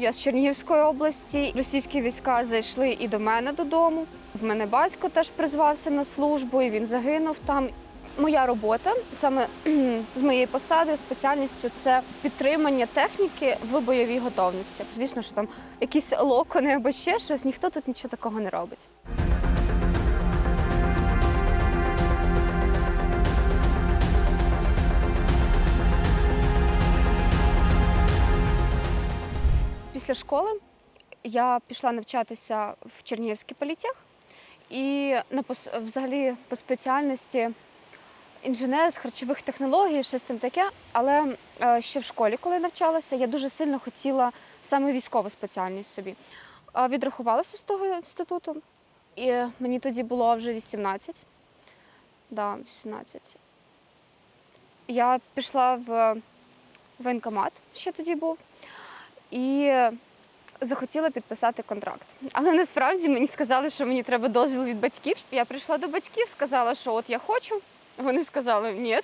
Я з Чернігівської області. Російські війська зайшли і до мене додому. В мене батько теж призвався на службу, і він загинув там. Моя робота саме з моєї посади, спеціальністю це підтримання техніки в бойовій готовності. Звісно, що там якісь локони або ще щось, ніхто тут нічого такого не робить. Після школи я пішла навчатися в Чернігівський політех і на взагалі по спеціальності інженер з харчових технологій, щось там таке. Але е, ще в школі, коли навчалася, я дуже сильно хотіла саме військову спеціальність собі. Е, Відрахувалася з того інституту, і мені тоді було вже 18. Да, 18. Я пішла в воєнкомат, ще тоді був, і захотіла підписати контракт. Але насправді мені сказали, що мені треба дозвіл від батьків. Я прийшла до батьків, сказала, що от я хочу. Вони сказали ні.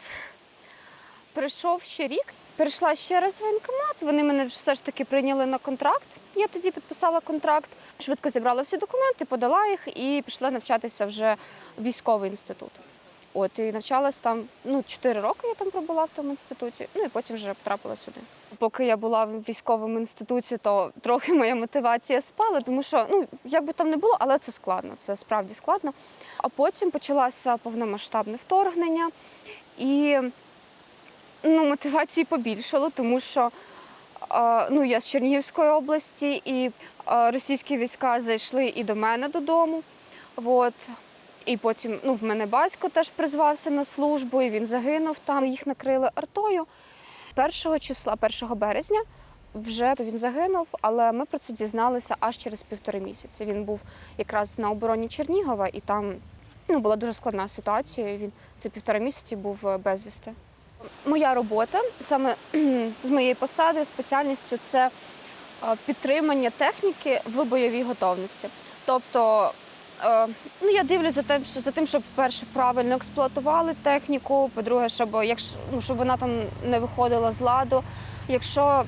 Прийшов ще рік, перейшла ще раз в воєнкомат. Вони мене все ж таки прийняли на контракт. Я тоді підписала контракт, швидко зібрала всі документи, подала їх і пішла навчатися вже в військовий інститут. От і навчалась там ну 4 роки. Я там пробула в тому інституті. Ну і потім вже потрапила сюди. Поки я була в військовому інституті, то трохи моя мотивація спала, тому що ну як би там не було, але це складно. Це справді складно. А потім почалося повномасштабне вторгнення, і ну, мотивації побільшало, тому що ну, я з Чернігівської області, і російські війська зайшли і до мене додому. От. І потім ну, в мене батько теж призвався на службу, і він загинув там. Їх накрили артою. 1 числа, 1 березня, вже він загинув, але ми про це дізналися аж через півтори місяці. Він був якраз на обороні Чернігова, і там ну, була дуже складна ситуація. Він це півтора місяці був е, безвісти. Моя робота саме з моєю посадою, спеціальністю це е, підтримання техніки в бойовій готовності. Тобто, ну я дивлюся за тим, що за тим, щоб перше правильно експлуатували техніку. По-друге, щоб якщо ну, щоб вона там не виходила з ладу. Якщо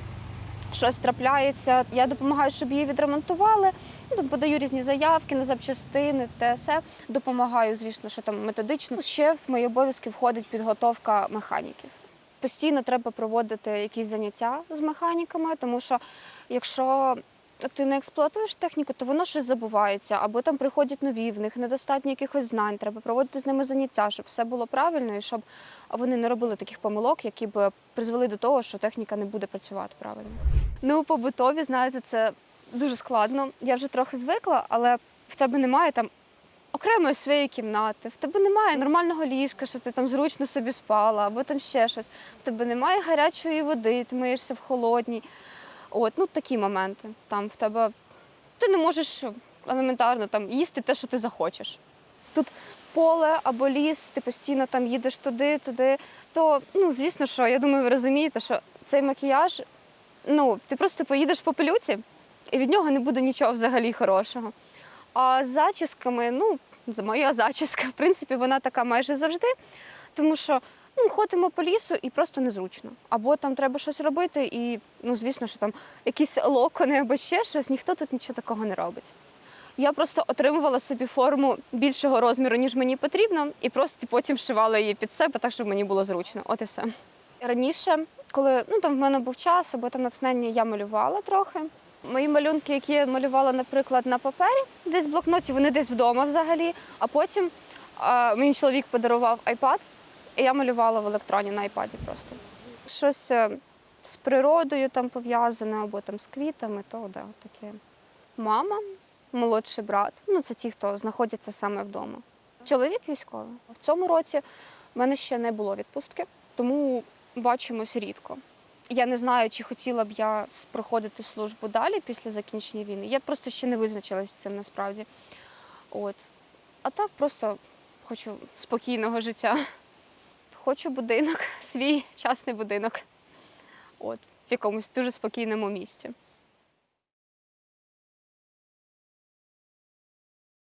щось трапляється, я допомагаю, щоб її відремонтували. Ну, там подаю різні заявки на запчастини, те все. Допомагаю, звісно, що там методично. Ще в мої обов'язки входить підготовка механіків. Постійно треба проводити якісь заняття з механіками, тому що якщо ти не експлуатуєш техніку, то воно щось забувається, або там приходять нові, в них недостатньо якихось знань. Треба проводити з ними заняття, щоб все було правильно і щоб вони не робили таких помилок, які б призвели до того, що техніка не буде працювати правильно. Ну, побутові, знаєте, це дуже складно. Я вже трохи звикла, але в тебе немає там окремої своєї кімнати, в тебе немає нормального ліжка, щоб ти там зручно собі спала, або там ще щось. В тебе немає гарячої води, ти миєшся в холодній. От, ну такі моменти. Там в тебе ти не можеш елементарно там їсти те, що ти захочеш. Тут поле або ліс, ти постійно там їдеш туди, туди. То ну звісно, що я думаю, ви розумієте, що цей макіяж, ну ти просто поїдеш по пилюці, і від нього не буде нічого взагалі хорошого. А з зачісками, ну, моя зачіска, в принципі, вона така майже завжди, тому що ну, ходимо по лісу і просто незручно. Або там треба щось робити, і ну, звісно, що там якісь локони або ще щось, ніхто тут нічого такого не робить. Я просто отримувала собі форму більшого розміру, ніж мені потрібно, і просто потім шивала її під себе, так щоб мені було зручно. От і все. Раніше, коли ну там в мене був час або там натхнення, я малювала трохи. Мої малюнки, які я малювала, наприклад, на папері, десь в блокноті, вони десь вдома взагалі. А потім а, мені чоловік подарував iPad, і я малювала в електроні на iPad просто. Щось е, з природою там пов'язане, або там з квітами, то да, таке. Мама, молодший брат. Ну, це ті, хто знаходяться саме вдома. Чоловік військовий. В цьому році в мене ще не було відпустки, тому бачимось рідко. Я не знаю, чи хотіла б я проходити службу далі після закінчення війни. Я просто ще не визначилась з цим насправді. От. А так просто хочу спокійного життя. Хочу будинок, свій частний будинок. От, в якомусь дуже спокійному місці.